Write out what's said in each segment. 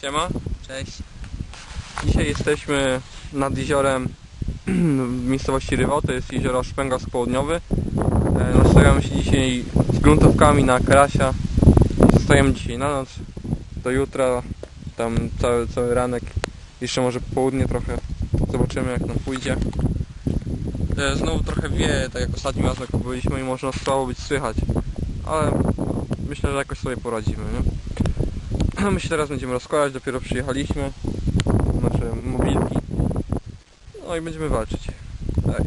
Siema, Cześć. dzisiaj jesteśmy nad jeziorem w miejscowości Rywo, to jest jezioro Szpęgawsk Południowy. E, Nastawiamy się dzisiaj z gruntówkami na karasia. Zostajemy dzisiaj na noc, do jutra, tam cały, cały ranek, jeszcze może południe trochę. Zobaczymy jak nam pójdzie. E, Znowu trochę wie, tak jak ostatnim razem jak byliśmy i można słabo być słychać, ale myślę, że jakoś sobie poradzimy, nie? My się teraz będziemy rozkładać, dopiero przyjechaliśmy. Nasze mobilki. No i będziemy walczyć. Tak.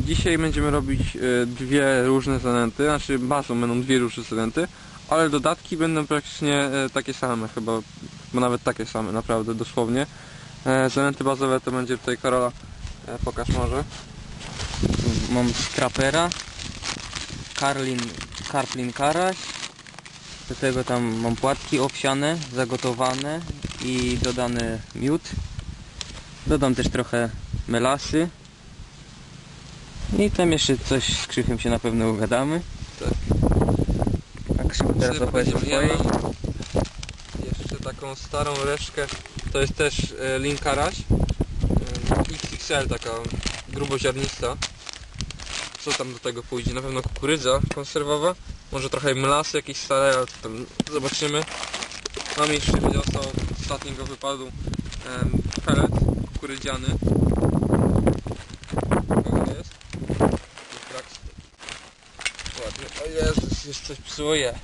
Dzisiaj będziemy robić y, dwie różne zanęty, znaczy bazą będą dwie różne zanęty, ale dodatki będą praktycznie y, takie same chyba, bo nawet takie same, naprawdę, dosłownie. E, Zanęty bazowe to będzie tutaj Karola, e, pokaż może. Mam skrapera, karlin, karplin karaś. Do tego tam mam płatki owsiane, zagotowane i dodany miód. Dodam też trochę melasy. I tam jeszcze coś z Krzychem się na pewno ugadamy. Tak. A Krzychu teraz opowiedz o swojej. Jeszcze taką starą reszkę, to jest też e, lin karaś. E, XXL, taka gruboziarnista. Co tam do tego pójdzie? Na pewno kukurydza konserwowa. Może trochę mlasy jakieś stare, ale to tam zobaczymy. Mam jeszcze został z ostatniego wypadu em, pellet kukurydziany. Jest? Ładnie. O Jezus, jest coś psuje.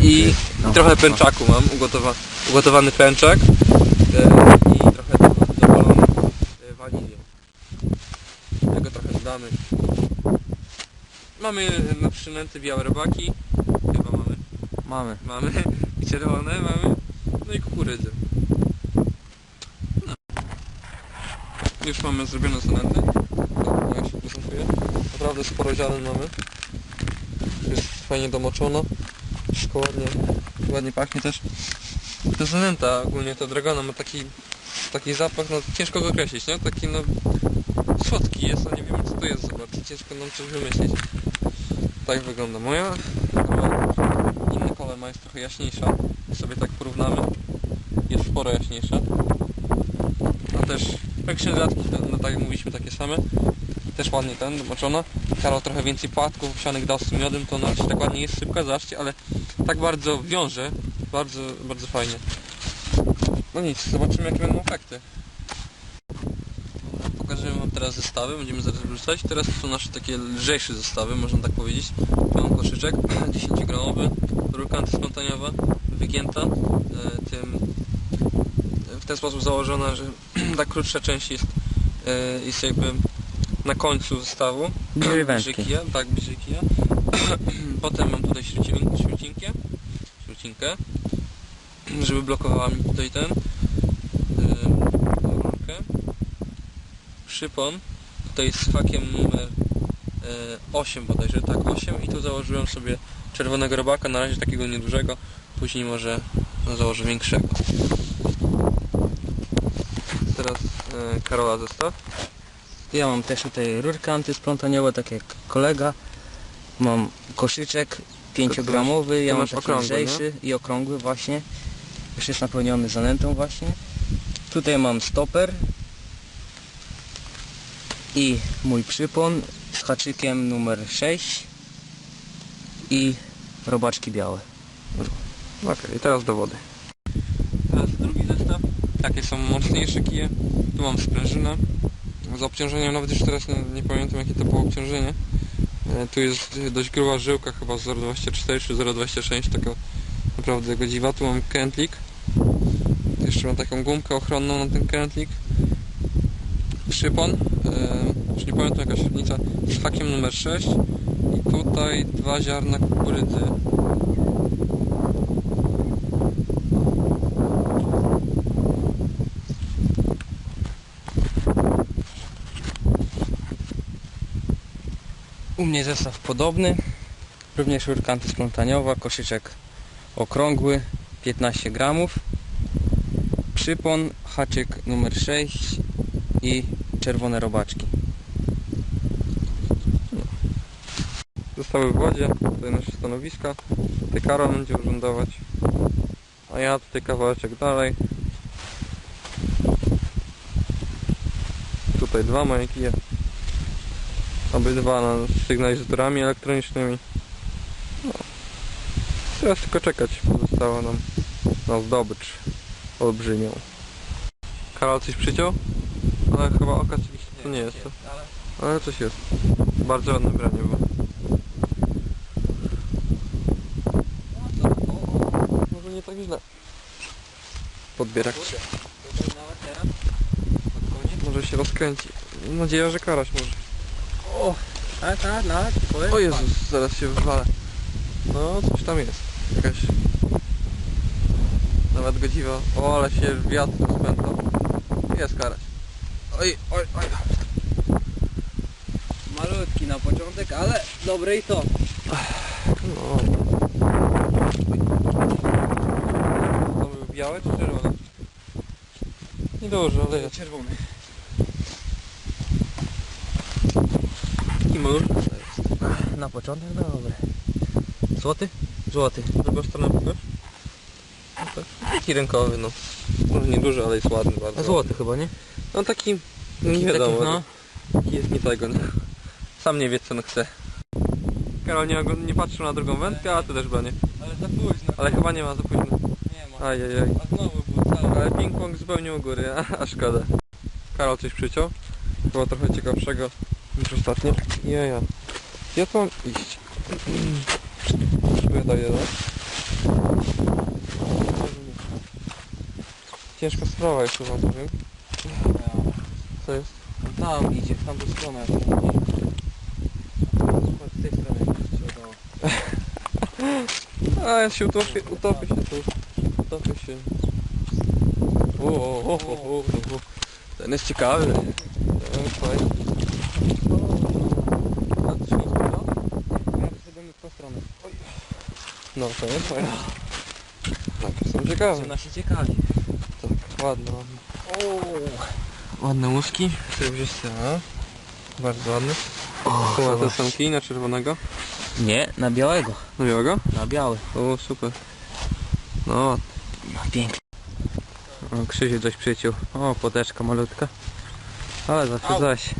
I trochę pęczaku mam, ugotowa ugotowany pęczak e, i trochę do- dowalony e, wanilią. Tego trochę dodamy. Mamy na przynęty białe robaki, chyba mamy, Mamy. mamy i czerwone mamy, no i kukurydzę. No. Już mamy zrobione zanęty. Jak się. Naprawdę sporo ziaren mamy. Jest fajnie domoczono. Wszystko ładnie, ładnie pachnie też. To zanęta ogólnie to dragona ma taki, taki zapach, no ciężko go określić, nie? Taki no słodki jest, a nie wiemy co to jest, zobaczcie, ciężko nam coś wymyślić. Tak wygląda moja. Inny kolor ma jest trochę jaśniejsza. Sobie tak porównamy. Jest sporo jaśniejsza. A też dodatki, no tak jak mówiliśmy, takie same. Też ładnie ten, domoczona. Karol trochę więcej płatków owsianych dał z miodem, to się tak ładnie jest szybka, zobaczcie, ale tak bardzo wiąże. Bardzo, bardzo fajnie. No nic, zobaczymy jakie będą efekty. Teraz zestawy, będziemy zaraz wrzucać. Teraz to są nasze takie lżejsze zestawy, można tak powiedzieć. Mam koszyczek 10 gramowy, rurka antyspontaniowa, wygięta e, tym w ten sposób założona, że ta krótsza część jest, e, jest jakby na końcu zestawu. Bliżej wędki. Bliżej kija, tak, bliżej kija. Potem mam tutaj śrucinkę, śrucinkę, żeby blokowała mi tutaj ten yy, rurkę. Przypon, tutaj z hakiem numer yy, 8 bodajże, tak 8 i tu założyłem sobie czerwonego robaka, na razie takiego niedużego, później może no, założę większego. Teraz yy, Karola zestaw. Ja mam też tutaj rurkę antysplątaniowe, tak jak kolega. Mam koszyczek 5-gramowy, ja mam taki okrągły, lżejszy i okrągły właśnie. Już jest napełniony zanętą właśnie. Tutaj mam stoper i mój przypon z haczykiem numer 6 i robaczki białe. Okej, i teraz do wody. Teraz drugi zestaw. Takie są mocniejsze kije. Tu mam sprężynę. Z obciążeniem nawet już teraz nie, nie pamiętam jakie to było obciążenie. E, Tu jest dość gruba żyłka, chyba 0,24 czy 0,26, taka naprawdę godziwa. Tu mam kętlik. Jeszcze mam taką gumkę ochronną na ten kętlik. Przypon, e, już nie pamiętam jaka średnica, z hakiem numer 6 i tutaj dwa ziarna kukurydzy. U mnie zestaw podobny, również rurka antysplątaniowa, koszyczek okrągły, 15 gramów, przypon, haczyk numer 6 i czerwone robaczki. Zostały w wodzie, tutaj nasze stanowiska. Tutaj Karol będzie urzędować. A ja tutaj kawałeczek dalej. Tutaj dwa moje kije. Obydwa na sygnalizatorami elektronicznymi. No. Teraz tylko czekać. Pozostało nam na zdobycz olbrzymią. Karol coś przyciął? Ale chyba oka to nie jest to. Ale coś jest. Bardzo ładne branie było. Może nie tak źle. Podbierak. Może się rozkręci. Mam nadzieję, że karaś może. O, tak, tak, tak. O Jezus, zaraz się wywalę. No, coś tam jest. Jakaś... Nawet godziwa. O, ale się wiatr rozpętał. Jest karaś. Oj, oj, oj. Malutki na początek, ale dobre i to. No. To były białe czy czerwone? Niedużo, ale. Czerwony. I mur. Na początek dobre. Złoty? Złoty. Drugą stronę pokaż. No tak. Taki rękowy, no. Może nie duży, ale jest ładny bardzo. A złoty chyba, nie? No taki, no nie Taki- wiadomo. taki, no. Taki jest nie tego, nie. Sam nie wie co on chce. Karol nie, nie patrzył na drugą wędkę, a ty też chyba nie. Ale za późno. Ale chyba nie ma za późno. Nie ma. Ajajaj. A znowu był cały. Ale ping-pong zupełnie u góry, a, a szkoda. Karol coś przyciął. Chyba trochę ciekawszego niż ostatnio. Jeja. Ja tu mam iść. Spróbuję daję, no. Ciężka sprawa jeszcze wam powiem. Co jest? Tam idzie, w tamtą stronę. Z tej strony się udało. A ja się utopię, utopię się tu. Utopię się. O, o, o, o, o, o. Ten jest ciekawy. Ten jest fajny. A ty się utopiła? Ja sobie w tą stronę. No, to jest fajne. Tak, są ciekawe. Zaczyna się ciekawi. Ładne, ładne. Ładne łuski. Przejrzyste, a? Bardzo ładny. Tu ma te samki na czerwonego. Nie, na białego. No białego? Na biały. O, super. No, No, pięknie. o, Krzysiu coś przyciął. O, podeczka malutka. Ale zawsze Au. zaś.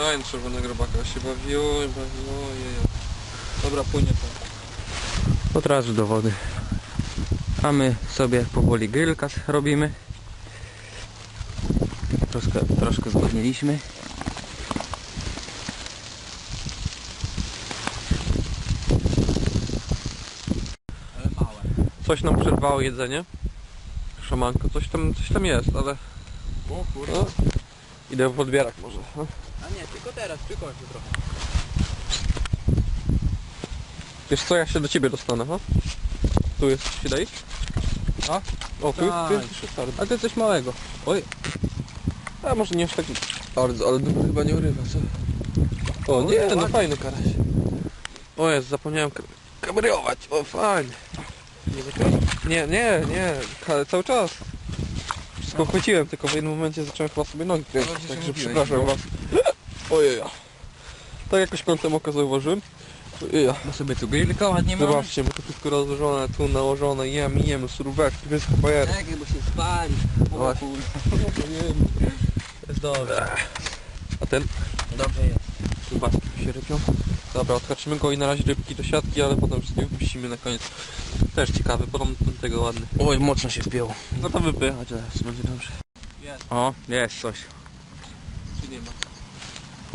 Oj, czerwonego robaka się bawiło, bawiło, jejo. Dobra, płynie to. Od razu do wody. A my sobie powoli grillka robimy. Troszkę, troszkę zgodniliśmy. Coś nam przerwało jedzenie. Szamanko, coś tam, coś tam jest, ale... O. No, idę w podbierak może. no. A nie, tylko teraz, przy końcu trochę. Wiesz co, ja się do ciebie dostanę, ha? Tu jest, się da iść? A? O, tu, jest- tu jest twardy. A to coś małego. Oj, A może nie aż taki bardzo, ale dupy chyba nie urywa, co? O nie, no fajny karaś. O jest, zapomniałem ka- kameriować, o fajnie. nie? Nie, nie, nie, ka- cały czas. Wszystko chwyciłem, tylko w jednym momencie zacząłem chyba sobie nogi kręcić, No, także przepraszam no. was. Ojej. Tak jakoś kątem oka zauważyłem. Ojej. Bo sobie tu grillka ładnie mamy. Zobaczcie, bo to wszystko rozłożone, tu nałożone, jem, jem, suróweczki, wszystko bajery. Tak, bo się spali. O kurde. Jest dobrze. A ten? Dobrze jest. Zobaczcie, tu się rybią. Dobra, odhaczymy go i na razie rybki do siatki, ale potem wszystkie wypuścimy na koniec. Też ciekawy, podobno tego ładny. Oj, mocno się wpięło. No to wypychać, teraz będzie dobrze. Jest, O, jest coś. czy nie ma?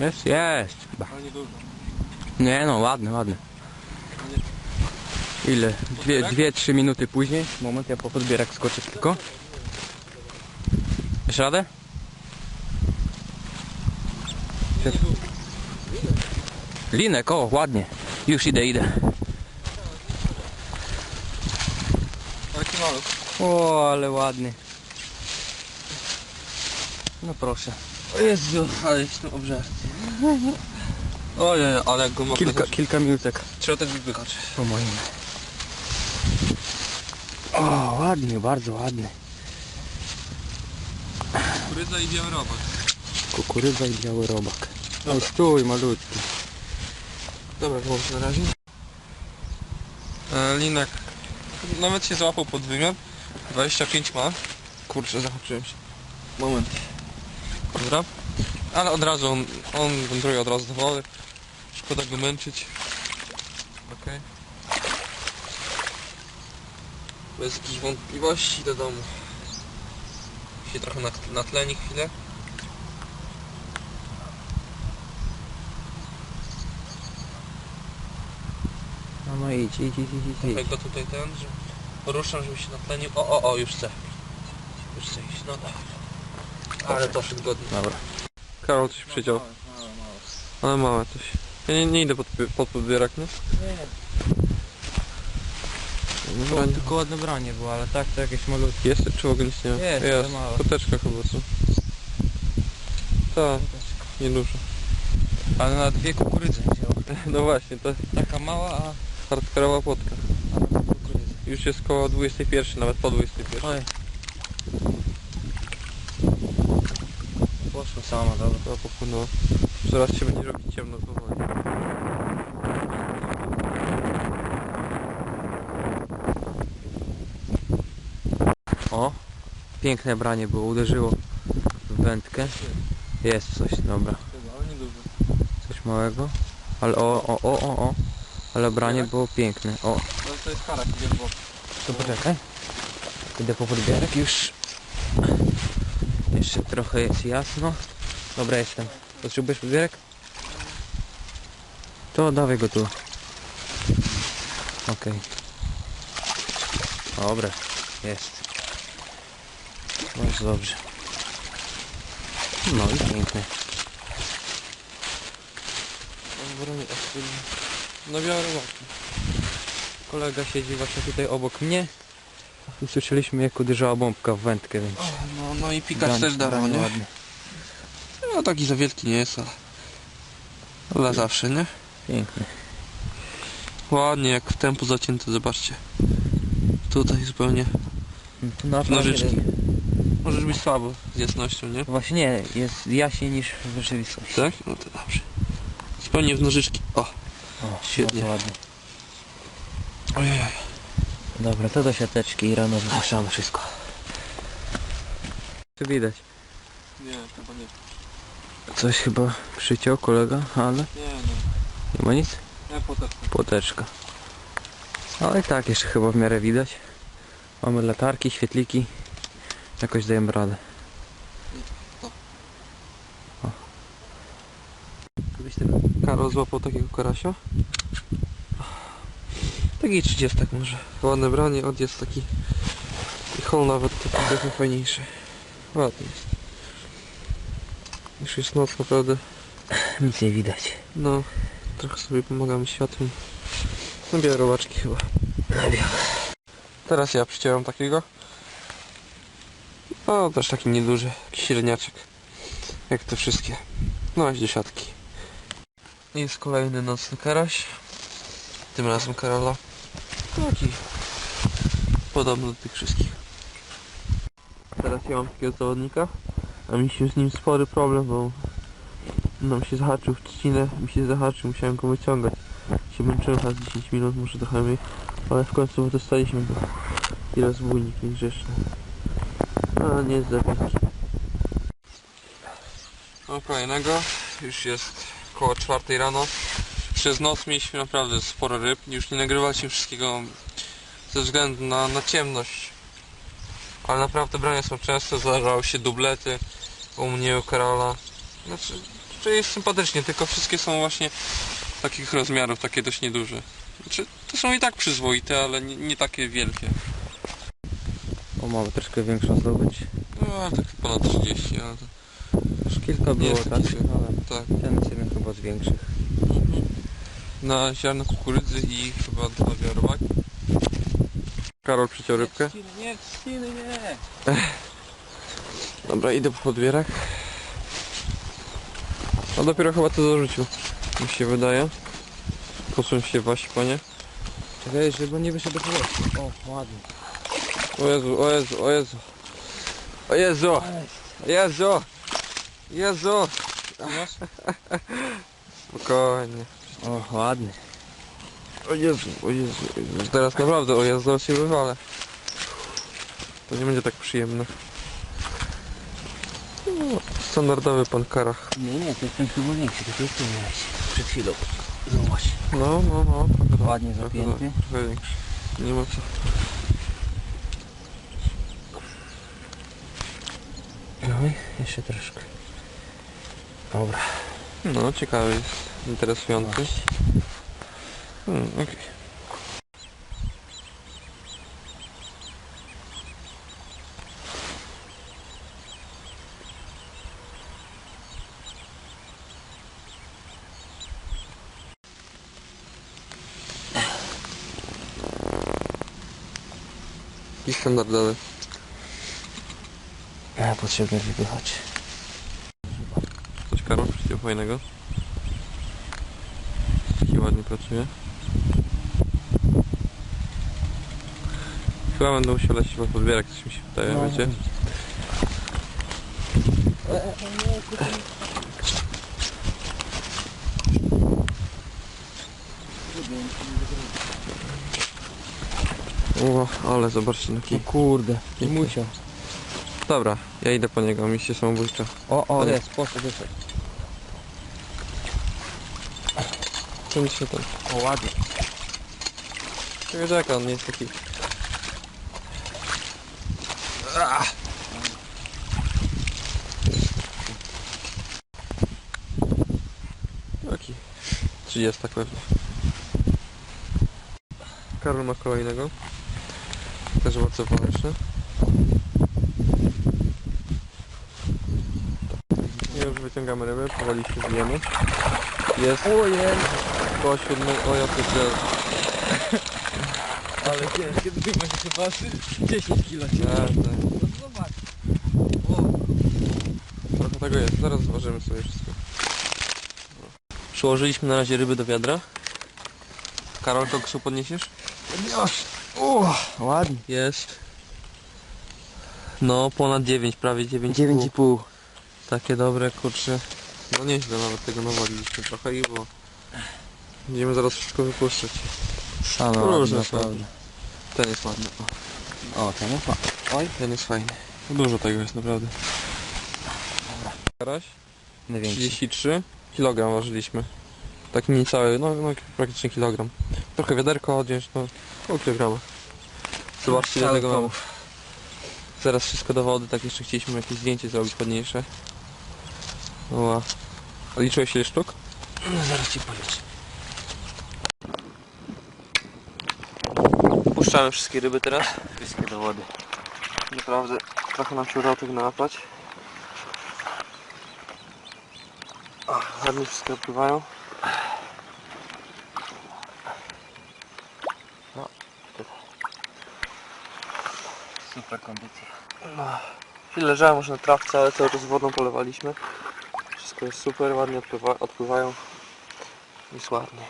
Jest? Jest. Chyba. Ale nie dużo. Nie no, ładny, ładny. Ile? Dwie, dwie, trzy minuty później. Moment, ja po podbierak skoczę tylko. Wiesz radę? Linek, o, ładnie. Już idę, idę. O, ale ładny. No proszę. O Jezu, ale jestem obżarty. Ojej, ale jak go mocno Kilka, kilka minutek Trzeba też wypychać. po moim. O, ładny, bardzo ładny. Który Kukurydza i biały robak. Kukurydza i biały robak. No stój malutki. Dobra, wyłącz na razie. E, linek nawet się złapał pod wymiar. 25 ma. Kurczę, zahaczyłem się. Moment. Dobra. Ale od razu on, on wędruje od razu do wody. Szkoda go męczyć. Okej. Bez jakichś wątpliwości do domu. Się trochę nat- natleni chwilę. No no idź, idź, idź, idź, idź. Trochę go tutaj ten, że poruszam, żeby się natlenił. O, o, o, już chcę. Już chcę iść, no dobra. Ale doszedł godnie. Dobra. Karol coś przyciął. Ale małe coś. Ja nie, nie idę pod, pod podbierak, nie? Dobra, To tylko ładne branie było, ale tak to jakieś malutkie. Jest czy w ogóle nic nie ma? Jest, ale małe. Koteczka chyba co? Tak, niedużo. Ale na dwie kukurydzy wziął. No właśnie, to Taka mała, a hardkorowa płotka. a na dwie kukurydzy. Już jest koło 21, nawet po 21. Oj. Poszło sama, dobra. To popłynęło. Zaraz się będzie robić ciemno powoli. O, piękne branie było, uderzyło w wędkę. Jest coś, dobra. Coś małego. Ale o, o, o, o, o. Ale branie było piękne. O, Ale to jest kara, idzie w bok. to poczekaj. Idę po podbierek już. Jeszcze trochę jest jasno. Dobra, jestem. Potrzebujesz podbierek? To dawaj go tu. Okej. Dobra, jest. Bardzo dobrze. No i piękny. Obrony aktywny. No białe robaki. Kolega siedzi właśnie tutaj obok mnie. Usłyszeliśmy jak uderzała bombka w wędkę, więc... No, no i pikacz Branie- też branie nie? ładne. No taki za wielki nie jest, ale... Ale zawsze, nie? Piękny. Ładnie, jak w tempo zacięte, zobaczcie. Tutaj zupełnie. Tu na Nożyczki. Możesz być słabo z jasnością, nie? Właśnie nie, jest jaśniej niż w rzeczywistości. Tak? No to dobrze. Zupełnie w nożyczki. O, O, Świetnie. ładnie. ojej. Dobra, to do siateczki i rano wypuszczamy wszystko. Tu widać. Nie, chyba nie. Coś chyba przyciął kolega, ale Nie, no. nie ma nic. Nie, potem. Płoteczka. Ale i tak jeszcze chyba w miarę widać. Mamy latarki, świetliki. Jakoś dajemy radę. Gdybyś tego... Karol złapał takiego karasia. Taki 30 może. Ładne branie, od jest taki. I hol nawet taki trochę fajniejszy. Ładny jest. Już jest noc naprawdę. Nic nie widać. No, trochę sobie pomagamy światłem. No biorę robaczki chyba. Teraz ja przyciąłem takiego. O, też taki nieduży, średniaczek. Jak te wszystkie. No, siatki. Jest kolejny nocny karaś. Tym razem Karola. Taki podobny do tych wszystkich. Teraz ja mam takiego zawodnika, a mieliśmy z nim spory problem, bo nam się zahaczył w trzcinę, mi się zahaczył, musiałem go wyciągać. Się męczyłem z 10 minut, może trochę mniej, ale w końcu dostaliśmy go. I rozbójnik niegrzeczny. A nie jest za wielki. Mam kolejnego, już jest około 4 rano. Przez noc mieliśmy naprawdę sporo ryb, już nie nagrywaliśmy wszystkiego ze względu na, na ciemność. Ale naprawdę brania są częste, zdarzały się dublety u mnie, u Karola. Znaczy, to jest sympatycznie, tylko wszystkie są właśnie takich rozmiarów, takie dość nieduże. Znaczy, to są i tak przyzwoite, ale nie, nie takie wielkie. O, mamy troszkę większą zdobycz. No, tak ponad 30, ale to, Już kilka było taki takich, ale tak. ten jest jeden chyba z większych. Na ziarno kukurydzy i chyba dwa białorobaki. Karol przyciął rybkę. Nie, trzciny nie! Dobra, idę po podbierak. A dopiero chyba to zarzucił. Mi się wydaje. Posuń się właśnie, panie. Czekaj, żeby nie wyszedł do powietrza. O, ładnie. O Jezu, o Jezu, o Jezu. O Jezu! Jezu! Jezu! Spokojnie. O, ładny. O Jezu, o Jezu, o Jezu. Teraz naprawdę, o Jezu, zaraz się wywalę. To nie będzie tak przyjemne. No, standardowy pan Karach. Nie, nie, to jest ten chyba większy, to jest tu miałeś. Przed chwilą. Zobacz. No, no, no. trochę Ładnie trochę zapięty. Trochę większy. Nie ma co. No i jeszcze troszkę. Dobra. No, ciekawy jest. Interesujący. Hmm, okej. I standardowy. Ja potrzebne wypychać. Coś Karol fajnego. Taki ładnie pracuje. Chyba będą się lecieć pod podbierak, coś mi się wydaje, No. wiecie? O, ale zobaczcie No kurde, nie musiał. Dobra, ja idę po niego, misję samobójcza. O, o, jest, poszedł, wyszedł. Czym się tam? O, ładnie. Czekaj, on nie jest taki... Ah! Taki 30 pewnie. Karol ma kolejnego. Też bardzo waleczny. I już wyciągamy ryby, powoli się bijemy. Jest Ojej, koło siódmego, o ja pierdzielę. Ale ciężkie, ty masz chyba 10 kilo Tak, tak. No zobacz. O, Trochę tego jest, zaraz zważymy sobie wszystko. Przyłożyliśmy na razie ryby do wiadra. Karol, koksu podniesiesz? już. O, ładnie. Jest. No, ponad 9, prawie 9. 9,5. Takie dobre, kurczę. No nieźle nawet tego nawaliliśmy trochę i było. Będziemy zaraz wszystko wypuszczać. Same Różne są. naprawdę. Ten jest ładny. O, O, ten jest ładny. Oj, ten jest fajny. Dużo tego jest naprawdę. Karaś? największy. 33 kg ważyliśmy. Tak niecały, no, no praktycznie kilogram. Trochę wiaderko odjąć, no pół kilograma. Zobaczcie ile tego połów. Zaraz wszystko do wody, tak jeszcze chcieliśmy jakieś zdjęcie zrobić ładniejsze. Oła. A liczyłeś ile sztuk? No zaraz ci policzę. Puszczamy wszystkie ryby teraz. Wszystkie do wody. Naprawdę trochę nam się udało nałapać. O, ładnie wszystkie odpływają. No, Super kondycja. No, chwilę leżałem może na trawce, ale cały czas wodą polewaliśmy. Wszystko jest super, ładnie odpływa, odpływają. Jest ładnie.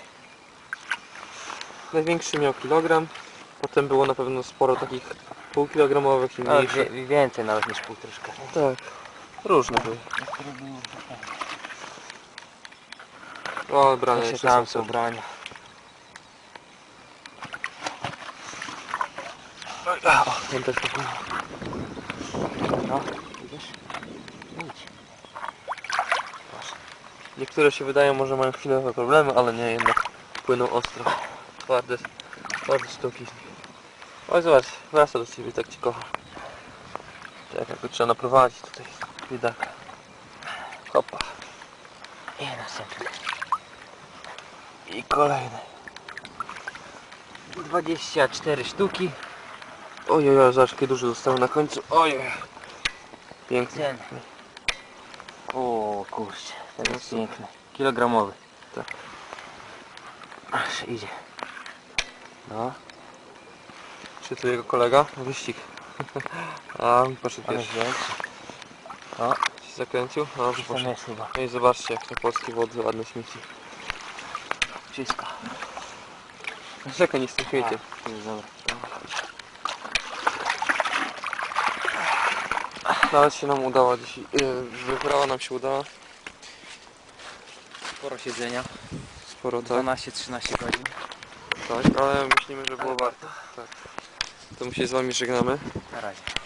Największy miał kilogram. Potem było na pewno sporo takich półkilogramowych i No, mniejszych. wie- więcej nawet niż pół troszkę. Tak, różne były. O, brane Jeszcze jeszcze tam są. są ubrania. A, o, ten też tak. No, widzisz? Idź. Niektóre się wydają, może mają chwilowe problemy, ale nie, jednak płyną ostro. Twarde, twarde sztuki. Oj, zobacz, wraca do ciebie, tak ci kocha. Tak, jak go trzeba naprowadzić tutaj, widaka. Hopa. I następny. I kolejny. 24 sztuki. Oj, oj, zobacz, jakie duże zostały na końcu. Oj, oj. Piękny. Ten. O kurczę, ten jest piękny. Kilogramowy. Tak. Aż idzie. No, Czy tu jego kolega? Wyścig. A, poszedł pierwszy. większy. Się zakręcił? A, dobrze poszedł. jest chyba. No i zobaczcie, jak te polskie wody ładne śmieci. Wszystko. Czekaj, nie z tym śmieciem. Dobra. Nawet się nam udała dzisiaj, yy, wyprawa nam się udała. Sporo siedzenia. Sporo tak, 12-13 godzin. tak, ale myślimy, że było warto. Tak. To my się z wami żegnamy. Na razie.